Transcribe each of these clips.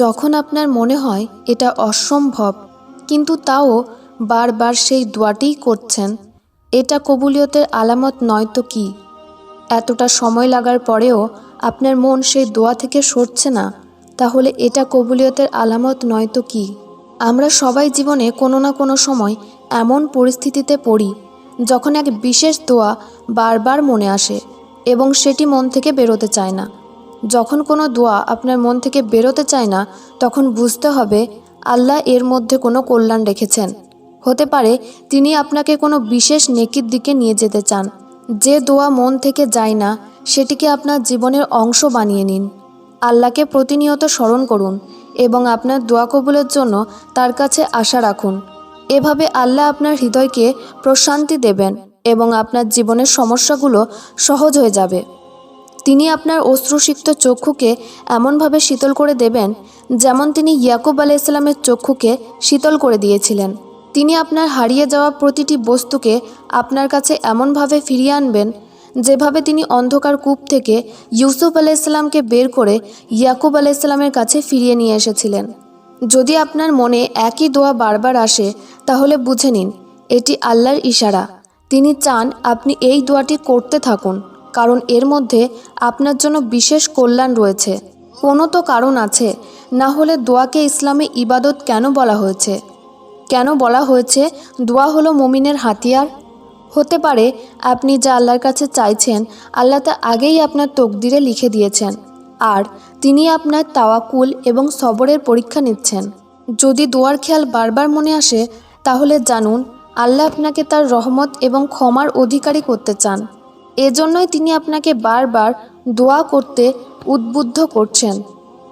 যখন আপনার মনে হয় এটা অসম্ভব, কিন্তু তাও বারবার সেই দোয়াটিই করছেন, এটা কবুলিয়তের আলামত নয় তো কী? এতটা সময় লাগার পরেও আপনার মন সেই দোয়া থেকে সরছে না, তাহলে এটা কবুলিয়তের আলামত নয় তো কী? আমরা সবাই জীবনে কোনো না কোনো সময় এমন পরিস্থিতিতে পড়ি, যখন এক বিশেষ দোয়া বারবার মনে আসে এবং সেটি মন থেকে বেরোতে চায় না। যখন কোনো দোয়া আপনার মন থেকে বেরোতে চায় না, তখন বুঝতে হবে আল্লাহ এর মধ্যে কোনো কল্যাণ রেখেছেন। হতে পারে তিনি আপনাকে কোনো বিশেষ নেকির দিকে নিয়ে যেতে চান। যে দোয়া মন থেকে যায় না, সেটিকে আপনার জীবনের অংশ বানিয়ে নিন। আল্লাহকে প্রতিনিয়ত স্মরণ করুন এবং আপনার দোয়া কবুলের জন্য তার কাছে আশা রাখুন। এভাবে আল্লাহ আপনার হৃদয়কে প্রশান্তি দেবেন এবং আপনার জীবনের সমস্যাগুলো সহজ হয়ে যাবে। তিনি আপনার অশ্রুসিক্ত চক্ষুকে এমনভাবে শীতল করে দেবেন যেমন তিনি ইয়াকুব আলাহ ইসলামের চক্ষুকে শীতল করে দিয়েছিলেন। তিনি আপনার হারিয়ে যাওয়া প্রতিটি বস্তুকে আপনার কাছে এমনভাবে ফিরিয়ে আনবেন যেভাবে তিনি অন্ধকার কূপ থেকে ইউসুফ আলাইসাল্লামকে বের করে ইয়াকুব আলাইসাল্লামের কাছে ফিরিয়ে নিয়ে এসেছিলেন। যদি আপনার মনে একই দোয়া বারবার আসে, তাহলে বুঝে নিন, এটি আল্লাহর ইশারা। তিনি চান আপনি এই দোয়াটি করতে থাকুন। কারণ এর মধ্যে আপনার জন্য বিশেষ কল্যাণ রয়েছে। কোনো তো কারণ আছে, না হলে দোয়াকে ইসলামে ইবাদত কেন বলা হয়েছে? কেন বলা হয়েছে দোয়া হলো মুমিনের হাতিয়ার? হতে পারে আপনি যা আল্লাহর কাছে চাইছেন, আল্লাহ তা আগেই আপনার তকদিরে লিখে দিয়েছেন। আর তিনি আপনার তাওয়াকুল এবং সবরের পরীক্ষা নিচ্ছেন। যদি দোয়ার খেয়াল বারবার মনে আসে, তাহলে জানুন, আল্লাহ আপনাকে তার রহমত এবং ক্ষমার অধিকারী করতে চান। এজন্যই তিনি আপনাকে বারবার দোয়া করতে উদ্বুদ্ধ করছেন।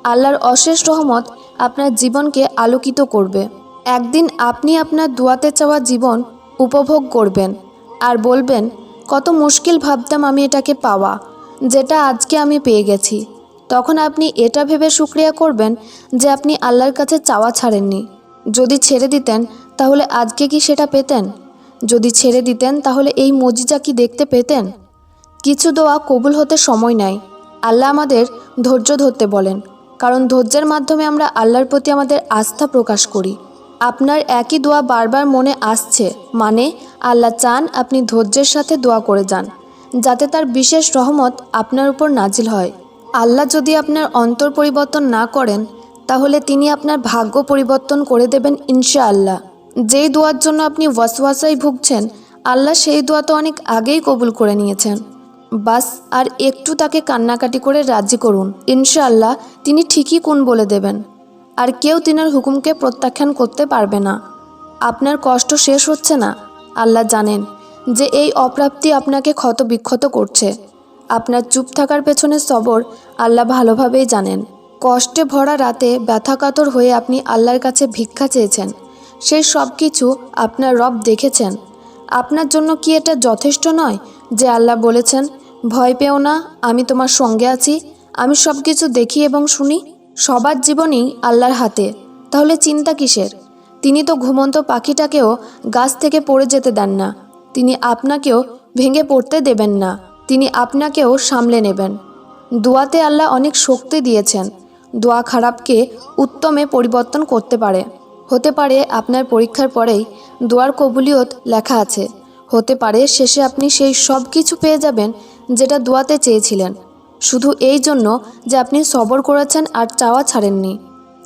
আল্লাহর অশেষ রহমত আপনার জীবনকে আলোকিত করবে। একদিন আপনি আপনার দোয়াতে চাওয়া জীবন উপভোগ করবেন আর বলবেন, কত মুশকিল ভাবতাম আমি এটাকে পাওয়া, যেটা আজকে আমি পেয়ে গেছি। তখন আপনি এটা ভেবে শুক্রিয়া করবেন যে আপনি আল্লাহর কাছে চাওয়া ছাড়েননি। যদি ছেড়ে দিতেন, তাহলে আজকে কি সেটা পেতেন? যদি ছেড়ে দিতেন, তাহলে এই মজিজা কি দেখতে পেতেন? কিছু দোয়া কবুল হতে সময় নেয়। আল্লাহ আমাদের ধৈর্য ধরতে বলেন, কারণ ধৈর্যের মাধ্যমে আমরা আল্লাহর প্রতি আমাদের আস্থা প্রকাশ করি। আপনার একই দোয়া বারবার মনে আসছে মানে আল্লাহ চান আপনি ধৈর্যের সাথে দোয়া করে যান, যাতে তার বিশেষ রহমত আপনার উপর নাজিল হয়। আল্লাহ যদি আপনার অন্তর পরিবর্তন না করেন, তাহলে তিনি আপনার ভাগ্য পরিবর্তন করে দেবেন ইনশাআল্লাহ। যেই দোয়ার জন্য আপনি ওয়াসওয়াসায় ভুগছেন, আল্লাহ সেই দোয়া তো অনেক আগেই কবুল করে নিয়েছেন। বাস, আর একটু তাকে কান্নাকাটি করে রাজি করুন। ইনশাআল্লাহ, তিনি ঠিকই কোন বলে দেবেন। আর কেউ তিনার হুকুমকে প্রত্যাখ্যান করতে পারবে না। আপনার কষ্ট শেষ হচ্ছে না? আল্লাহ জানেন যে এই অপ্রাপ্তি আপনাকে ক্ষত বিক্ষত করছে। আপনার চুপ থাকার পেছনে সবর আল্লাহ ভালোভাবেই জানেন। কষ্টে ভরা রাতে ব্যথাকাতর হয়ে আপনি আল্লাহর কাছে ভিক্ষা চেয়েছেন। সেই সব কিছু আপনার রব দেখেছেন। আপনার জন্য কি এটা যথেষ্ট নয় যে আল্লাহ বলেছেন ভয় পেও না, আমি তোমার সঙ্গে আছি। আমি সব কিছু দেখি এবং শুনি। সবার জীবনই আল্লাহর হাতে। তাহলে চিন্তা কিসের? তিনি তো ঘুমন্ত পাখিটাকেও গাছ থেকে পড়ে যেতে দেন না। তিনি আপনাকেও ভেঙে পড়তে দেবেন না। তিনি আপনাকেও সামলে নেবেন। দোয়াতে আল্লাহ অনেক শক্তি দিয়েছেন। দোয়া খারাপকে উত্তমে পরিবর্তন করতে পারে। হতে পারে আপনার পরীক্ষার পরেই দোয়ার কবুলিয়ত লেখা আছে। হতে পারে শেষে আপনি সেই সব কিছু পেয়ে যাবেন যেটা দোয়াতে চেয়েছিলেন। শুধু এই জন্য যে আপনি সবর করেছেন আর চাওয়া ছাড়েননি।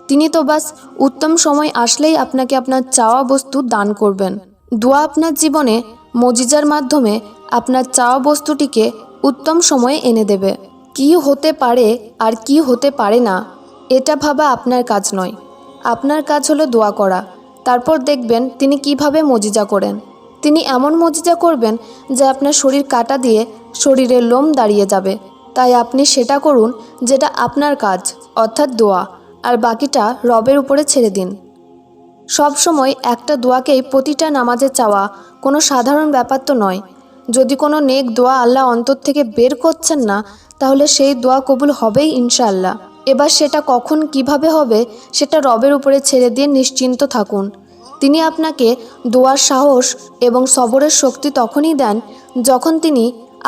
তিনি তো বাস উত্তম সময় আসলেই আপনাকে আপনার চাওয়া বস্তু দান করবেন। দোয়া আপনার জীবনে মজিজার মাধ্যমে আপনার চাওয়া বস্তুটিকে উত্তম সময়ে এনে দেবে। কি হতে পারে আর কি হতে পারে না, এটা ভাবা আপনার কাজ নয়। আপনার কাজ হলো দোয়া করা। তারপর দেখবেন তিনি কীভাবে মজিজা করেন। তিনি এমন মজিজা করবেন যে আপনার শরীর কাটা দিয়ে শরীরের লোম দাঁড়িয়ে যাবে। তাই আপনি সেটা করুন যেটা আপনার কাজ, অর্থাৎ দোয়া, আর বাকিটা রবের উপরে ছেড়ে দিন। সব সময় একটা দোয়াকেই প্রতিটা নামাজে চাওয়া কোনো সাধারণ ব্যাপার তো নয়। যদি কোনো নেক দোয়া আল্লাহ অন্তর থেকে বের করছেন না, তাহলে সেই দোয়া কবুল হবেই ইনশাআল্লাহ। এবার সেটা কখন কীভাবে হবে, সেটা রবের উপরে ছেড়ে দিয়ে নিশ্চিন্ত থাকুন। তিনি আপনাকে দোয়ার সাহস এবং সবরের শক্তি তখনই দেন যখন তিনি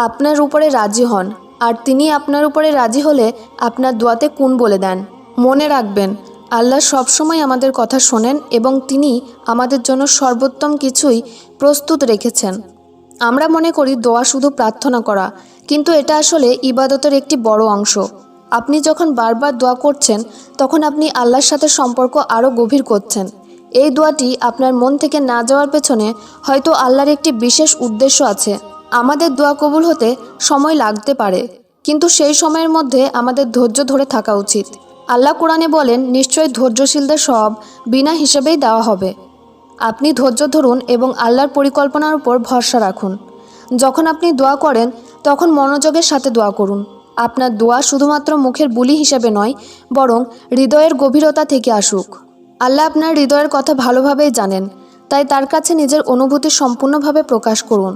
আপনার উপরে রাজি হন, আর তিনি আপনার উপরে রাজি হলে আপনার দোয়াতে কুন বলে দেন। মনে রাখবেন, আল্লাহ সবসময় আমাদের কথা শোনেন এবং তিনি আমাদের জন্য সর্বোত্তম কিছুই প্রস্তুত রেখেছেন। আমরা মনে করি দোয়া শুধু প্রার্থনা করা, কিন্তু এটা আসলে ইবাদতের একটি বড় অংশ। আপনি যখন বারবার দোয়া করছেন, তখন আপনি আল্লাহর সাথে সম্পর্ক আরও গভীর করছেন। এই দোয়াটি আপনার মন থেকে না যাওয়ার পেছনে হয়তো আল্লাহর একটি বিশেষ উদ্দেশ্য আছে। আমাদের দোয়া কবুল হতে সময় লাগতে পারে, কিন্তু সেই সময়ের মধ্যে আমাদের ধৈর্য ধরে থাকা উচিত। আল্লাহ কোরআনে বলেন নিশ্চয়ই ধৈর্যশীলদের সব বিনা হিসেবেই দেওয়া হবে। আপনি ধৈর্য ধরুন এবং আল্লাহর পরিকল্পনার উপর ভরসা রাখুন। যখন আপনি দোয়া করেন, তখন মনোযোগের সাথে দোয়া করুন। আপনার দোয়া শুধুমাত্র মুখের বুলি হিসেবে নয়, বরং হৃদয়ের গভীরতা থেকে আসুক। আল্লাহ আপনার হৃদয়ের কথা ভালোভাবেই জানেন, তাই তার কাছে নিজের অনুভূতি সম্পূর্ণভাবে প্রকাশ করুন।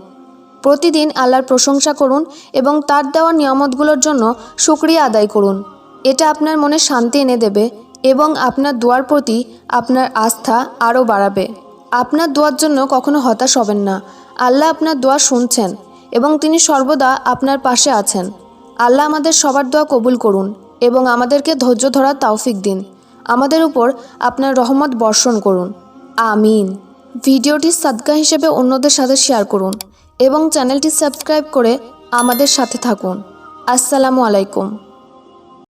প্রতিদিন আল্লাহর প্রশংসা করুন এবং তার দেওয়া নিয়ামতগুলোর জন্য সুক্রিয়া আদায় করুন। এটা আপনার মনে শান্তি এনে দেবে এবং আপনার দোয়ার প্রতি আপনার আস্থা আরও বাড়াবে। আপনার দোয়ার জন্য কখনো হতাশ হবেন না। আল্লাহ আপনার দোয়া শুনছেন এবং তিনি সর্বদা আপনার পাশে আছেন। আল্লাহ আমাদের সবার দোয়া কবুল করুন এবং আমাদেরকে ধৈর্য ধরার তৌফিক দিন। আমাদের উপর আপনার রহমত বর্ষণ করুন। আমিন। ভিডিওটি সাদকা হিসেবে অন্যদের সাথে শেয়ার করুন। এবং চ্যানেলটি সাবস্ক্রাইব করে আমাদের সাথে থাকুন। আসসালামু আলাইকুম।